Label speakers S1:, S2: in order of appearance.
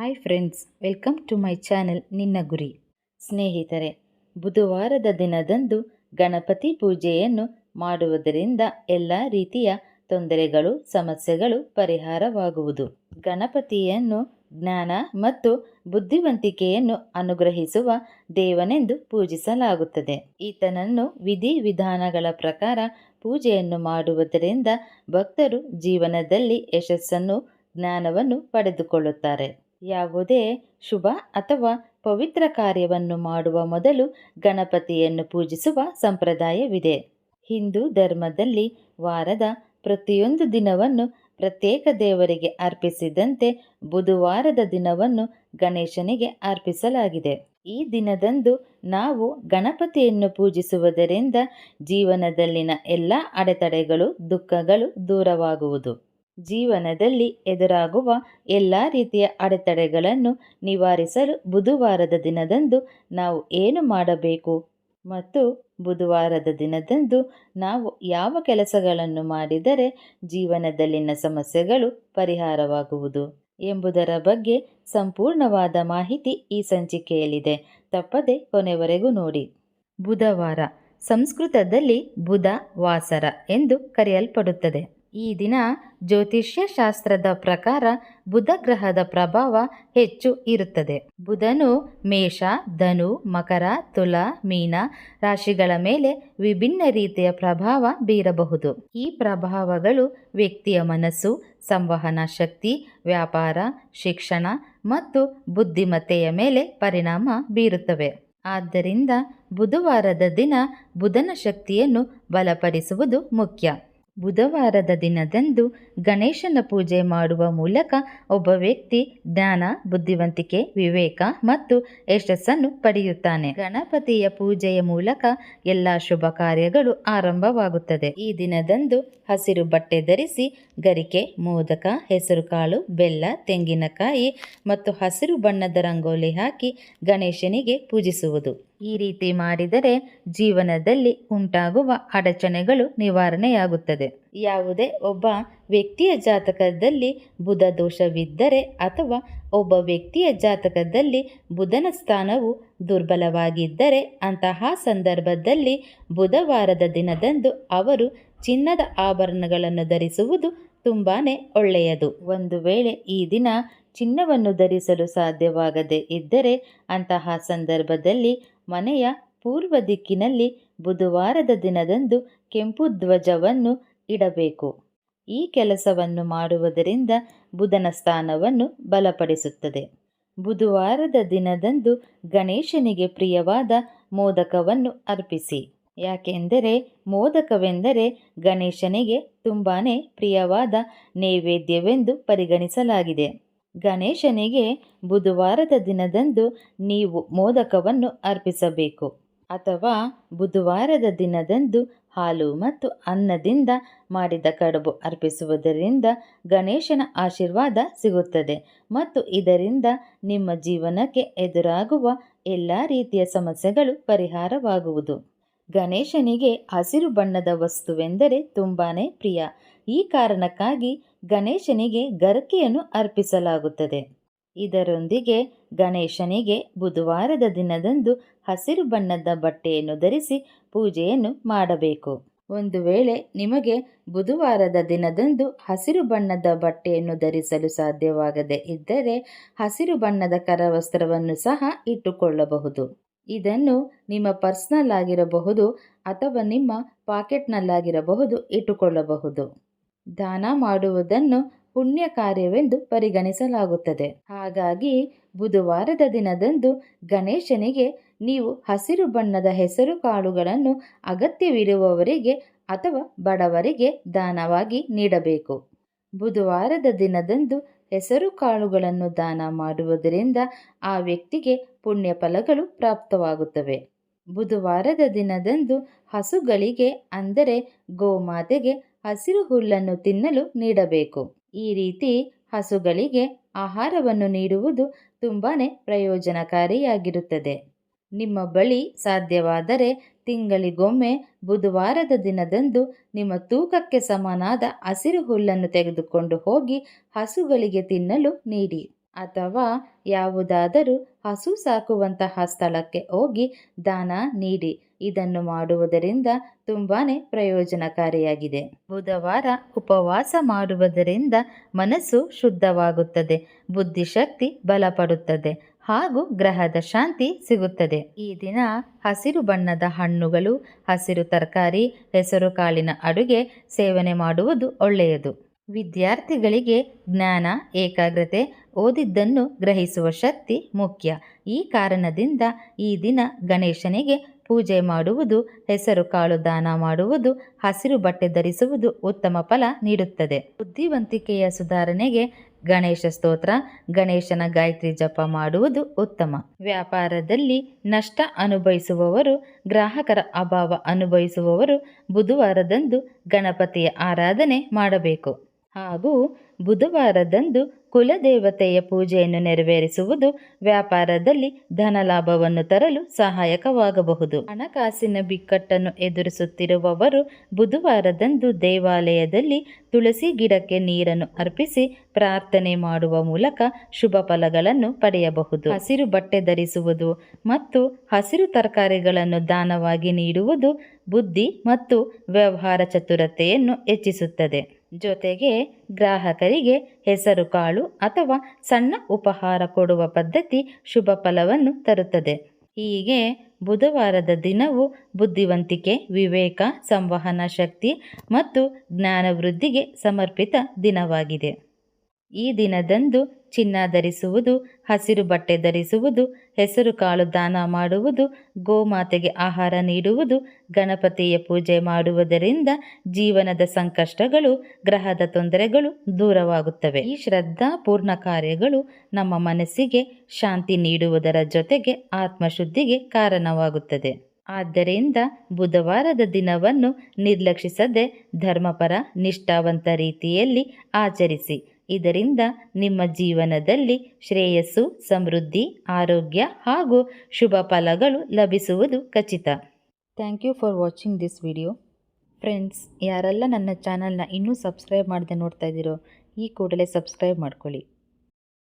S1: Hi friends, welcome to my channel ನಿನ್ನ ಗುರಿ. ಸ್ನೇಹಿತರೆ, ಬುಧವಾರದ ದಿನದಂದು ಗಣಪತಿ ಪೂಜೆಯನ್ನು ಮಾಡುವುದರಿಂದ ಎಲ್ಲ ರೀತಿಯ ತೊಂದರೆಗಳು, ಸಮಸ್ಯೆಗಳು ಪರಿಹಾರವಾಗುವುದು. ಗಣಪತಿಯನ್ನು ಜ್ಞಾನ ಮತ್ತು ಬುದ್ಧಿವಂತಿಕೆಯನ್ನು ಅನುಗ್ರಹಿಸುವ ದೇವನೆಂದು ಪೂಜಿಸಲಾಗುತ್ತದೆ. ಈತನನ್ನು ವಿಧಿ ವಿಧಾನಗಳ ಪ್ರಕಾರ ಪೂಜೆಯನ್ನು ಮಾಡುವುದರಿಂದ ಭಕ್ತರು ಜೀವನದಲ್ಲಿ ಯಶಸ್ಸನ್ನು, ಜ್ಞಾನವನ್ನು ಪಡೆದುಕೊಳ್ಳುತ್ತಾರೆ. ಯಾವುದೇ ಶುಭ ಅಥವಾ ಪವಿತ್ರ ಕಾರ್ಯವನ್ನು ಮಾಡುವ ಮೊದಲು ಗಣಪತಿಯನ್ನು ಪೂಜಿಸುವ ಸಂಪ್ರದಾಯವಿದೆ. ಹಿಂದೂ ಧರ್ಮದಲ್ಲಿ ವಾರದ ಪ್ರತಿಯೊಂದು ದಿನವನ್ನು ಪ್ರತ್ಯೇಕ ದೇವರಿಗೆ ಅರ್ಪಿಸಿದಂತೆ ಬುಧವಾರದ ದಿನವನ್ನು ಗಣೇಶನಿಗೆ ಅರ್ಪಿಸಲಾಗಿದೆ. ಈ ದಿನದಂದು ನಾವು ಗಣಪತಿಯನ್ನು ಪೂಜಿಸುವುದರಿಂದ ಜೀವನದಲ್ಲಿನ ಎಲ್ಲ ಅಡೆತಡೆಗಳು, ದುಃಖಗಳು ದೂರವಾಗುವುದು. ಜೀವನದಲ್ಲಿ ಎದುರಾಗುವ ಎಲ್ಲ ರೀತಿಯ ಅಡೆತಡೆಗಳನ್ನು ನಿವಾರಿಸಲು ಬುಧವಾರದ ದಿನದಂದು ನಾವು ಏನು ಮಾಡಬೇಕು? ಮತ್ತು ಬುಧವಾರದ ದಿನದಂದು ನಾವು ಯಾವ ಕೆಲಸಗಳನ್ನು ಮಾಡಿದರೆ ಜೀವನದಲ್ಲಿನ ಸಮಸ್ಯೆಗಳು ಪರಿಹಾರವಾಗುವುದು ಎಂಬುದರ ಬಗ್ಗೆ ಸಂಪೂರ್ಣವಾದ ಮಾಹಿತಿ ಈ ಸಂಚಿಕೆಯಲ್ಲಿದೆ. ತಪ್ಪದೆ ಕೊನೆವರೆಗೂ ನೋಡಿ. ಬುಧವಾರ, ಸಂಸ್ಕೃತದಲ್ಲಿ ಬುಧ ವಾಸರ ಎಂದು ಕರೆಯಲ್ಪಡುತ್ತದೆ. ಈ ದಿನ ಜ್ಯೋತಿಷ್ಯ ಶಾಸ್ತ್ರದ ಪ್ರಕಾರ ಬುಧ ಗ್ರಹದ ಪ್ರಭಾವ ಹೆಚ್ಚು ಇರುತ್ತದೆ. ಬುಧನು ಮೇಷ, ಧನು, ಮಕರ, ತುಲ, ಮೀನ ರಾಶಿಗಳ ಮೇಲೆ ವಿಭಿನ್ನ ರೀತಿಯ ಪ್ರಭಾವ ಬೀರಬಹುದು. ಈ ಪ್ರಭಾವಗಳು ವ್ಯಕ್ತಿಯ ಮನಸ್ಸು, ಸಂವಹನ ಶಕ್ತಿ, ವ್ಯಾಪಾರ, ಶಿಕ್ಷಣ ಮತ್ತು ಬುದ್ಧಿಮತ್ತೆಯ ಮೇಲೆ ಪರಿಣಾಮ ಬೀರುತ್ತವೆ. ಆದ್ದರಿಂದ ಬುಧವಾರದ ದಿನ ಬುಧನ ಶಕ್ತಿಯನ್ನು ಬಲಪಡಿಸುವುದು ಮುಖ್ಯ. ಬುಧವಾರದ ದಿನದಂದು ಗಣೇಶನ ಪೂಜೆ ಮಾಡುವ ಮೂಲಕ ಒಬ್ಬ ವ್ಯಕ್ತಿ ಜ್ಞಾನ, ಬುದ್ಧಿವಂತಿಕೆ, ವಿವೇಕ ಮತ್ತು ಯಶಸ್ಸನ್ನು ಪಡೆಯುತ್ತಾನೆ. ಗಣಪತಿಯ ಪೂಜೆಯ ಮೂಲಕ ಎಲ್ಲ ಶುಭ ಕಾರ್ಯಗಳು ಆರಂಭವಾಗುತ್ತದೆ. ಈ ದಿನದಂದು ಹಸಿರು ಬಟ್ಟೆ ಧರಿಸಿ ಗರಿಕೆ, ಮೋದಕ ಹೆಸರುಕಾಳು ಬೆಲ್ಲ, ತೆಂಗಿನಕಾಯಿ ಮತ್ತು ಹಸಿರು ಬಣ್ಣದ ರಂಗೋಲಿ ಹಾಕಿ ಗಣೇಶನಿಗೆ ಪೂಜಿಸುವುದು. ಈ ರೀತಿ ಮಾಡಿದರೆ ಜೀವನದಲ್ಲಿ ಉಂಟಾಗುವ ಅಡಚಣೆಗಳು ನಿವಾರಣೆಯಾಗುತ್ತದೆ. ಯಾವುದೇ ಒಬ್ಬ ವ್ಯಕ್ತಿಯ ಜಾತಕದಲ್ಲಿ ಬುಧ ದೋಷವಿದ್ದರೆ ಅಥವಾ ಒಬ್ಬ ವ್ಯಕ್ತಿಯ ಜಾತಕದಲ್ಲಿ ಬುಧನ ಸ್ಥಾನವು ದುರ್ಬಲವಾಗಿದ್ದರೆ ಅಂತಹ ಸಂದರ್ಭದಲ್ಲಿ ಬುಧವಾರದ ದಿನದಂದು ಅವರು ಚಿನ್ನದ ಆಭರಣಗಳನ್ನು ಧರಿಸುವುದು ತುಂಬಾ ಒಳ್ಳೆಯದು. ಒಂದು ವೇಳೆ ಈ ದಿನ ಚಿನ್ನವನ್ನು ಧರಿಸಲು ಸಾಧ್ಯವಾಗದೇ ಇದ್ದರೆ ಅಂತಹ ಸಂದರ್ಭದಲ್ಲಿ ಮನೆಯ ಪೂರ್ವ ದಿಕ್ಕಿನಲ್ಲಿ ಬುಧವಾರದ ದಿನದಂದು ಕೆಂಪು ಧ್ವಜವನ್ನು ಇಡಬೇಕು. ಈ ಕೆಲಸವನ್ನು ಮಾಡುವುದರಿಂದ ಬುಧನ ಸ್ಥಾನವನ್ನು ಬಲಪಡಿಸುತ್ತದೆ. ಬುಧವಾರದ ದಿನದಂದು ಗಣೇಶನಿಗೆ ಪ್ರಿಯವಾದ ಮೋದಕವನ್ನು ಅರ್ಪಿಸಿ. ಯಾಕೆಂದರೆ ಮೋದಕವೆಂದರೆ ಗಣೇಶನಿಗೆ ತುಂಬಾ ಪ್ರಿಯವಾದ ನೈವೇದ್ಯವೆಂದು ಪರಿಗಣಿಸಲಾಗಿದೆ. ಗಣೇಶನಿಗೆ ಬುಧವಾರದ ದಿನದಂದು ನೀವು ಮೋದಕವನ್ನು ಅರ್ಪಿಸಬೇಕು. ಅಥವಾ ಬುಧವಾರದ ದಿನದಂದು ಹಾಲು ಮತ್ತು ಅನ್ನದಿಂದ ಮಾಡಿದ ಕಡುಬು ಅರ್ಪಿಸುವುದರಿಂದ ಗಣೇಶನ ಆಶೀರ್ವಾದ ಸಿಗುತ್ತದೆ ಮತ್ತು ಇದರಿಂದ ನಿಮ್ಮ ಜೀವನಕ್ಕೆ ಎದುರಾಗುವ ಎಲ್ಲ ರೀತಿಯ ಸಮಸ್ಯೆಗಳು ಪರಿಹಾರವಾಗುವುದು. ಗಣೇಶನಿಗೆ ಹಸಿರು ಬಣ್ಣದ ವಸ್ತುವೆಂದರೆ ತುಂಬಾ ಪ್ರಿಯ. ಈ ಕಾರಣಕ್ಕಾಗಿ ಗಣೇಶನಿಗೆ ಗರಕೆಯನ್ನು ಅರ್ಪಿಸಲಾಗುತ್ತದೆ. ಇದರೊಂದಿಗೆ ಗಣೇಶನಿಗೆ ಬುಧವಾರದ ದಿನದಂದು ಹಸಿರು ಬಣ್ಣದ ಬಟ್ಟೆಯನ್ನು ಧರಿಸಿ ಪೂಜೆಯನ್ನು ಮಾಡಬೇಕು. ಒಂದು ವೇಳೆ ನಿಮಗೆ ಬುಧವಾರದ ದಿನದಂದು ಹಸಿರು ಬಣ್ಣದ ಬಟ್ಟೆಯನ್ನು ಧರಿಸಲು ಸಾಧ್ಯವಾಗದೇ ಇದ್ದರೆ ಹಸಿರು ಬಣ್ಣದ ಕರವಸ್ತ್ರವನ್ನು ಸಹ ಇಟ್ಟುಕೊಳ್ಳಬಹುದು. ಇದನ್ನು ನಿಮ್ಮ ಪರ್ಸ್ನಲ್ ಆಗಿರಬಹುದು ಅಥವಾ ನಿಮ್ಮ ಪಾಕೆಟ್ನಲ್ಲಾಗಿರಬಹುದು ಇಟ್ಟುಕೊಳ್ಳಬಹುದು. ದಾನ ಮಾಡುವುದನ್ನು ಪುಣ್ಯ ಕಾರ್ಯವೆಂದು ಪರಿಗಣಿಸಲಾಗುತ್ತದೆ. ಹಾಗಾಗಿ ಬುಧವಾರದ ದಿನದಂದು ಗಣೇಶನಿಗೆ ನೀವು ಹಸಿರು ಬಣ್ಣದ ಹೆಸರು ಕಾಳುಗಳನ್ನು ಅಗತ್ಯವಿರುವವರಿಗೆ ಅಥವಾ ಬಡವರಿಗೆ ದಾನವಾಗಿ ನೀಡಬೇಕು. ಬುಧವಾರದ ದಿನದಂದು ಹೆಸರು ಕಾಳುಗಳನ್ನು ದಾನ ಮಾಡುವುದರಿಂದ ಆ ವ್ಯಕ್ತಿಗೆ ಪುಣ್ಯ ಫಲಗಳು ಪ್ರಾಪ್ತವಾಗುತ್ತವೆ. ಬುಧವಾರದ ದಿನದಂದು ಹಸುಗಳಿಗೆ, ಅಂದರೆ ಗೋಮಾತೆಗೆ, ಹಸಿರು ಹುಲ್ಲನ್ನು ತಿನ್ನಲು ನೀಡಬೇಕು. ಈ ರೀತಿ ಹಸುಗಳಿಗೆ ಆಹಾರವನ್ನು ನೀಡುವುದು ತುಂಬಾ ಪ್ರಯೋಜನಕಾರಿಯಾಗಿರುತ್ತದೆ. ನಿಮ್ಮ ಬಳಿ ಸಾಧ್ಯವಾದರೆ ತಿಂಗಳಿಗೊಮ್ಮೆ ಬುಧವಾರದ ದಿನದಂದು ನಿಮ್ಮ ತೂಕಕ್ಕೆ ಸಮನಾದ ಹಸಿರು ಹುಲ್ಲನ್ನು ತೆಗೆದುಕೊಂಡು ಹೋಗಿ ಹಸುಗಳಿಗೆ ತಿನ್ನಲು ನೀಡಿ. ಅಥವಾ ಯಾವುದಾದರೂ ಹಸು ಸಾಕುವಂತಹ ಸ್ಥಳಕ್ಕೆ ಹೋಗಿ ದಾನ ನೀಡಿ. ಇದನ್ನು ಮಾಡುವುದರಿಂದ ತುಂಬಾ ಪ್ರಯೋಜನಕಾರಿಯಾಗಿದೆ. ಬುಧವಾರ ಉಪವಾಸ ಮಾಡುವುದರಿಂದ ಮನಸ್ಸು ಶುದ್ಧವಾಗುತ್ತದೆ, ಬುದ್ಧಿಶಕ್ತಿ ಬಲಪಡುತ್ತದೆ. ಹಾಗೂ ಗ್ರಹದ ಶಾಂತಿ ಸಿಗುತ್ತದೆ. ಈ ದಿನ ಹಸಿರು ಬಣ್ಣದ ಹಣ್ಣುಗಳು, ಹಸಿರು ತರಕಾರಿ, ಹೆಸರು ಕಾಳಿನ ಅಡುಗೆ, ಸೇವನೆ ಮಾಡುವುದು ಒಳ್ಳೆಯದು. ವಿದ್ಯಾರ್ಥಿಗಳಿಗೆ ಜ್ಞಾನ, ಏಕಾಗ್ರತೆ, ಓದಿದ್ದನ್ನು ಗ್ರಹಿಸುವ ಶಕ್ತಿ ಮುಖ್ಯ. ಈ ಕಾರಣದಿಂದ ಈ ದಿನ ಗಣೇಶನಿಗೆ ಪೂಜೆ ಮಾಡುವುದು, ಹೆಸರು ಕಾಳು ದಾನ ಮಾಡುವುದು, ಹಸಿರು ಬಟ್ಟೆ ಧರಿಸುವುದು ಉತ್ತಮ ಫಲ ನೀಡುತ್ತದೆ. ಬುದ್ಧಿವಂತಿಕೆಯ ಸುಧಾರಣೆಗೆ ಗಣೇಶ ಸ್ತೋತ್ರ, ಗಣೇಶನ ಗಾಯತ್ರಿ ಜಪ ಮಾಡುವುದು ಉತ್ತಮ. ವ್ಯಾಪಾರದಲ್ಲಿ ನಷ್ಟ ಅನುಭವಿಸುವವರು, ಗ್ರಾಹಕರ ಅಭಾವ ಅನುಭವಿಸುವವರು ಬುಧವಾರದಂದು ಗಣಪತಿಯ ಆರಾಧನೆ ಮಾಡಬೇಕು. ಹಾಗೂ ಬುಧವಾರದಂದು ಕುಲದೇವತೆಯ ಪೂಜೆಯನ್ನು ನೆರವೇರಿಸುವುದು ವ್ಯಾಪಾರದಲ್ಲಿ ಧನಲಾಭವನ್ನು ತರಲು ಸಹಾಯಕವಾಗಬಹುದು. ಹಣಕಾಸಿನ ಬಿಕ್ಕಟ್ಟನ್ನು ಎದುರಿಸುತ್ತಿರುವವರು ಬುಧವಾರದಂದು ದೇವಾಲಯದಲ್ಲಿ ತುಳಸಿ ಗಿಡಕ್ಕೆ ನೀರನ್ನು ಅರ್ಪಿಸಿ ಪ್ರಾರ್ಥನೆ ಮಾಡುವ ಮೂಲಕ ಶುಭ ಫಲಗಳನ್ನು ಪಡೆಯಬಹುದು. ಹಸಿರು ಬಟ್ಟೆ ಧರಿಸುವುದು ಮತ್ತು ಹಸಿರು ತರಕಾರಿಗಳನ್ನು ದಾನವಾಗಿ ನೀಡುವುದು ಬುದ್ಧಿ ಮತ್ತು ವ್ಯವಹಾರ ಚತುರತೆಯನ್ನು ಹೆಚ್ಚಿಸುತ್ತದೆ. ಜೊತೆಗೆ ಗ್ರಾಹಕರಿಗೆ ಹೆಸರು ಕಾಳು ಅಥವಾ ಸಣ್ಣ ಉಪಹಾರ ಕೊಡುವ ಪದ್ಧತಿ ಶುಭ ಫಲವನ್ನು ತರುತ್ತದೆ. ಹೀಗೆ ಬುಧವಾರದ ದಿನವು ಬುದ್ಧಿವಂತಿಕೆ, ವಿವೇಕ, ಸಂವಹನ ಶಕ್ತಿ ಮತ್ತು ಜ್ಞಾನವೃದ್ಧಿಗೆ ಸಮರ್ಪಿತ ದಿನವಾಗಿದೆ. ಈ ದಿನದಂದು ಚಿನ್ನ ಧರಿಸುವುದು, ಹಸಿರು ಬಟ್ಟೆ ಧರಿಸುವುದು, ಹೆಸರು ಕಾಳು ದಾನ ಮಾಡುವುದು, ಗೋಮಾತೆಗೆ ಆಹಾರ ನೀಡುವುದು, ಗಣಪತಿಯ ಪೂಜೆ ಮಾಡುವುದರಿಂದ ಜೀವನದ ಸಂಕಷ್ಟಗಳು, ಗ್ರಹದ ತೊಂದರೆಗಳು ದೂರವಾಗುತ್ತವೆ. ಈ ಶ್ರದ್ಧಾಪೂರ್ಣ ಕಾರ್ಯಗಳು ನಮ್ಮ ಮನಸ್ಸಿಗೆ ಶಾಂತಿ ನೀಡುವುದರ ಜೊತೆಗೆ ಆತ್ಮಶುದ್ಧಿಗೆ ಕಾರಣವಾಗುತ್ತದೆ. ಆದ್ದರಿಂದ ಬುಧವಾರದ ದಿನವನ್ನು ನಿರ್ಲಕ್ಷಿಸದೆ ಧರ್ಮಪರ, ನಿಷ್ಠಾವಂತ ರೀತಿಯಲ್ಲಿ ಆಚರಿಸಿ. ಇದರಿಂದ ನಿಮ್ಮ ಜೀವನದಲ್ಲಿ ಶ್ರೇಯಸ್ಸು, ಸಮೃದ್ಧಿ, ಆರೋಗ್ಯ ಹಾಗೂ ಶುಭ ಫಲಗಳು ಲಭಿಸುವುದು ಖಚಿತ. Thank you for watching this video friends ಯಾರೆಲ್ಲ ನನ್ನ ಚಾನಲ್ನ ಇನ್ನೂ ಸಬ್ಸ್ಕ್ರೈಬ್ ಮಾಡದೆ ನೋಡ್ತಾ ಇದ್ದೀರೋ, ಈ ಕೂಡಲೇ ಸಬ್ಸ್ಕ್ರೈಬ್ ಮಾಡ್ಕೊಳ್ಳಿ.